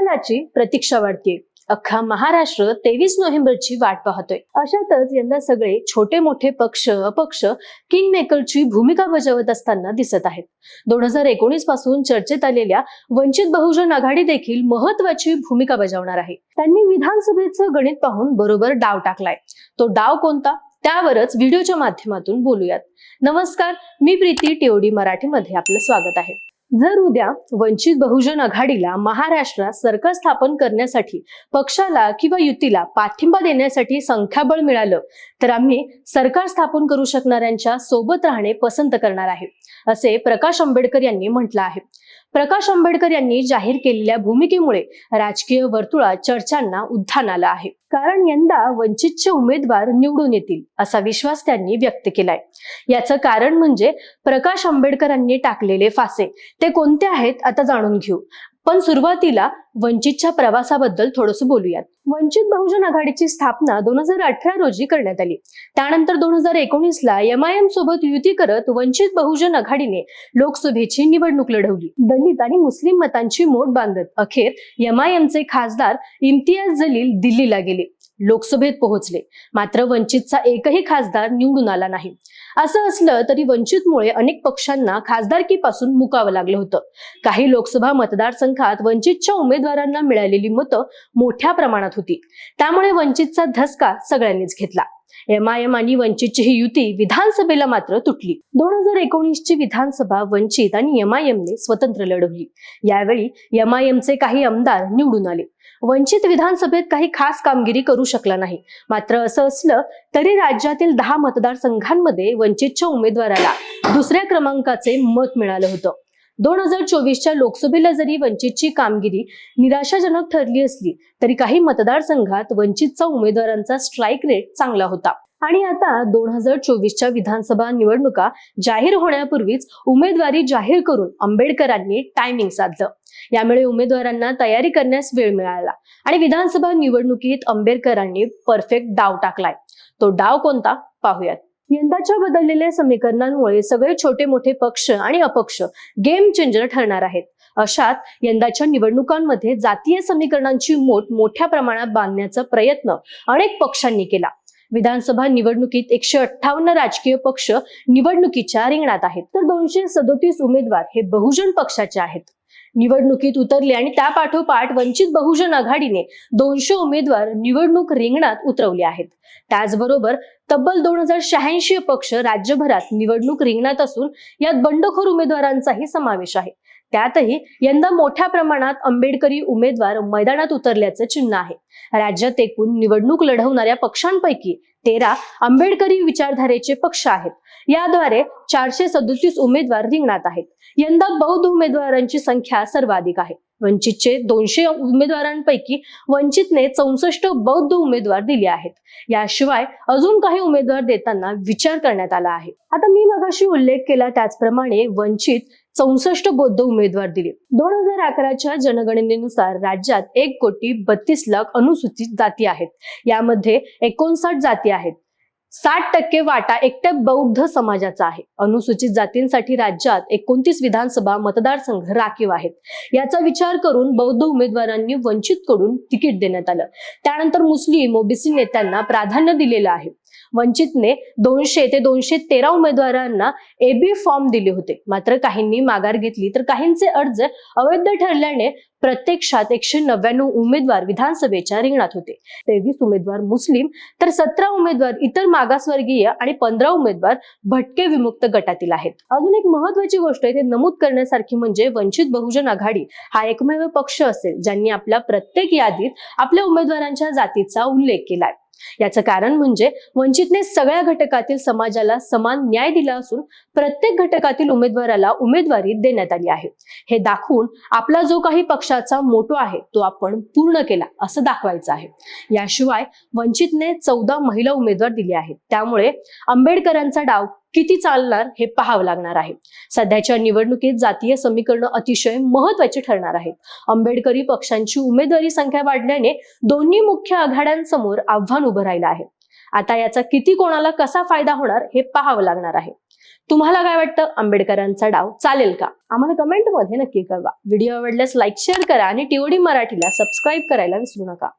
निकालाची प्रतीक्षा वाढते अख्खा महाराष्ट्र तेवीस नोव्हेंबरची वाट पाहतोय. अशातच यंदा सगळे छोटे मोठे पक्ष अपक्ष किंग मेकरची भूमिका बजावत असताना दिसत आहेत. दोन हजार एकोणीसपासून चर्चेत आलेल्या वंचित बहुजन आघाडी देखील महत्वाची भूमिका बजावणार आहे. त्यांनी विधानसभेचं गणित पाहून बरोबर डाव टाकलाय. तो डाव कोणता? त्यावरच व्हिडिओच्या माध्यमातून बोलूयात. नमस्कार मी प्रीती टिओडी मराठीमध्ये आपलं स्वागत आहे. जर उद्या वंचित बहुजन आघाडीला महाराष्ट्रात सरकार स्थापन करण्यासाठी पक्षाला किंवा युतीला पाठिंबा देण्यासाठी संख्याबळ मिळालं तर आम्ही सरकार स्थापन करू शकणाऱ्यांच्या सोबत राहणे पसंत करणार आहे असे प्रकाश आंबेडकर यांनी म्हटलं आहे. प्रकाश आंबेडकर यांनी जाहीर केलेल्या भूमिकेमुळे राजकीय वर्तुळात चर्चांना उद्धान आलं आहे. कारण यंदा वंचितचे उमेदवार निवडून येतील असा विश्वास त्यांनी व्यक्त केलाय. याचं कारण म्हणजे प्रकाश आंबेडकरांनी टाकलेले फासे. ते कोणते आहेत आता जाणून घेऊ. पण सुरुवातीला वंचितच्या प्रवासाबद्दल थोडंसं बोलूयात. वंचित बहुजन आघाडीची स्थापना दोन हजार अठरा रोजी करण्यात आली. त्यानंतर दोन हजार एकोणीसला एम आय एम सोबत युती करत वंचित बहुजन आघाडीने लोकसभेची निवडणूक लढवली. दलित आणि मुस्लिम मतांची मोठ बांधत अखेर एम आय एमचे खासदार इम्तियाज जलील दिल्लीला गेले. लोकसभेत पोहोचले. मात्र वंचितचा एकही खासदार निवडून आला नाही. असं असलं तरी वंचितमुळे अनेक पक्षांना खासदारकीपासून मुकावं लागलं होतं. काही लोकसभा मतदारसंघात वंचितच्या उमेदवारांना मिळालेली मतं मोठ्या प्रमाणात होती. त्यामुळे वंचितचा धसका सगळ्यांनीच घेतला. एमआयएम आणि वंचितची ही युती विधानसभेला मात्र तुटली. दोन हजार एकोणीस ची विधानसभा वंचित आणि एमआयएमने स्वतंत्र लढवली. यावेळी एमआयएमचे काही आमदार निवडून आले. वंचित विधानसभेत काही खास कामगिरी करू शकला नाही. मात्र असं असलं तरी राज्यातील दहा मतदारसंघांमध्ये वंचितच्या उमेदवाराला दुसऱ्या क्रमांकाचे मत मिळालं होतं. दोन हजार चोवीसच्या लोकसभेला जरी वंचितची कामगिरी निराशाजनक ठरली असली तरी काही मतदारसंघात वंचितचा उमेदवारांचा स्ट्राईक रेट चांगला होता. आणि आता दोन हजार चोवीसच्या विधानसभा निवडणुका जाहीर होण्यापूर्वीच उमेदवारी जाहीर करून आंबेडकरांनी टायमिंग साधलं. यामुळे उमेदवारांना तयारी करण्यास वेळ मिळाला आणि विधानसभा निवडणुकीत आंबेडकरांनी परफेक्ट डाव टाकलाय. तो डाव कोणता? पाहूयात. यंदाच्या बदललेल्या समीकरणांमुळे सगळे छोटे मोठे पक्ष आणि अपक्ष गेम चेंजर ठरणार आहेत. अशात यंदाच्या निवडणुकांमध्ये जातीय समीकरणांची मोठ मोठ्या प्रमाणात बांधण्याचा प्रयत्न अनेक पक्षांनी केला. विधानसभा निवडणुकीत एकशे अठ्ठावन्न राजकीय पक्ष निवडणुकीच्या रिंगणात आहेत. तर दोनशे सदोतीस उमेदवार हे बहुजन पक्षाचे आहेत. निवडणुकीत उतरले आणि त्या पाठोपाठ वंचित बहुजन आघाडीने दोनशे उमेदवार निवडणूक रिंगणात उतरवले आहेत. त्याचबरोबर तब्बल दोन हजार शहाऐंशी पक्ष राज्यभरात निवडणूक रिंगणात असून यात बंडखोर उमेदवारांचाही समावेश आहे. त्यातही यंदा मोठ्या प्रमाणात आंबेडकरी उमेदवार मैदानात उतरल्याचं चिन्ह आहे. राज्यात एकूण निवडणूक लढवणाऱ्या पक्षांपैकी तेरा आंबेडकरी विचारधारेचे पक्ष आहेत. याद्वारे चारशे सदोतीस उमेदवार रिंगणात आहेत. यंदा बौद्ध उमेदवारांची संख्या सर्वाधिक आहे. वंचितचे दोनशे उमेदवारांपैकी वंचितने चौसष्ट बौद्ध उमेदवार दिले आहेत. याशिवाय अजून काही उमेदवार देताना विचार करण्यात आला आहे. आता मी मगाशी उल्लेख केला त्याचप्रमाणे वंचित चौसष्ट बौद्ध उमेदवार दिले. दोन हजार अकराच्या जनगणनेनुसार राज्यात एक कोटी बत्तीस लाख अनुसूचित जाती आहेत. यामध्ये एकोणसाठ जाती आहेत. साठ टक्के वाटा एकट्या बौद्ध समाजाचा आहे. अनुसूचित जातींसाठी राज्यात एकोणतीस विधानसभा मतदारसंघ राखीव आहेत. याचा विचार करून बौद्ध उमेदवारांनी वंचित कडून तिकीट देण्यात आलं. त्यानंतर मुस्लिम ओबीसी नेत्यांना प्राधान्य दिलेलं आहे. वंचितने दोनशे ते दोनशे तेरा उमेदवारांना एबी फॉर्म दिले होते. मात्र काहींनी माघार घेतली तर काहींचे अर्ज अवैध ठरल्याने प्रत्यक्षात एकशे नव्याण्णव उमेदवार विधानसभेच्या रिंगणात होते. तेवीस उमेदवार मुस्लिम तर सतरा उमेदवार इतर मागासवर्गीय आणि पंधरा उमेदवार भटके विमुक्त गटातील आहेत. अजून एक महत्वाची गोष्ट आहे ते नमूद करण्यासारखी म्हणजे वंचित बहुजन आघाडी हा एकमेव पक्ष असेल ज्यांनी आपल्या प्रत्येक यादीत आपल्या उमेदवारांच्या जातीचा उल्लेख केलाय. याचं कारण म्हणजे वंचितने सगळ्या घटकातील समाजाला समान न्याय दिला असून प्रत्येक घटकातील उमेदवाराला उमेदवारी देण्यात आली आहे. हे दाखवून आपला जो काही पक्षाचा मोटो आहे तो आपण पूर्ण केला असं दाखवायचं आहे. याशिवाय वंचितने चौदा महिला उमेदवार दिले आहेत. त्यामुळे आंबेडकरांचा डाव किती चालणार हे पाहावं लागणार आहे. सध्याच्या निवडणुकीत जातीय समीकरण अतिशय महत्वाची ठरणार आहेत. आंबेडकरी पक्षांची उमेदवारी संख्या वाढल्याने दोन्ही मुख्य आघाड्यांसमोर आव्हान उभं राहिलं आहे. आता याचा किती कोणाला कसा फायदा होणार हे पाहावं लागणार आहे. तुम्हाला काय वाटतं? आंबेडकरांचा डाव चालेल का? आम्हाला कमेंटमध्ये नक्की कळवा. व्हिडिओ आवडल्यास लाईक शेअर करा आणि टीओडी मराठीला सबस्क्राईब करायला विसरू नका.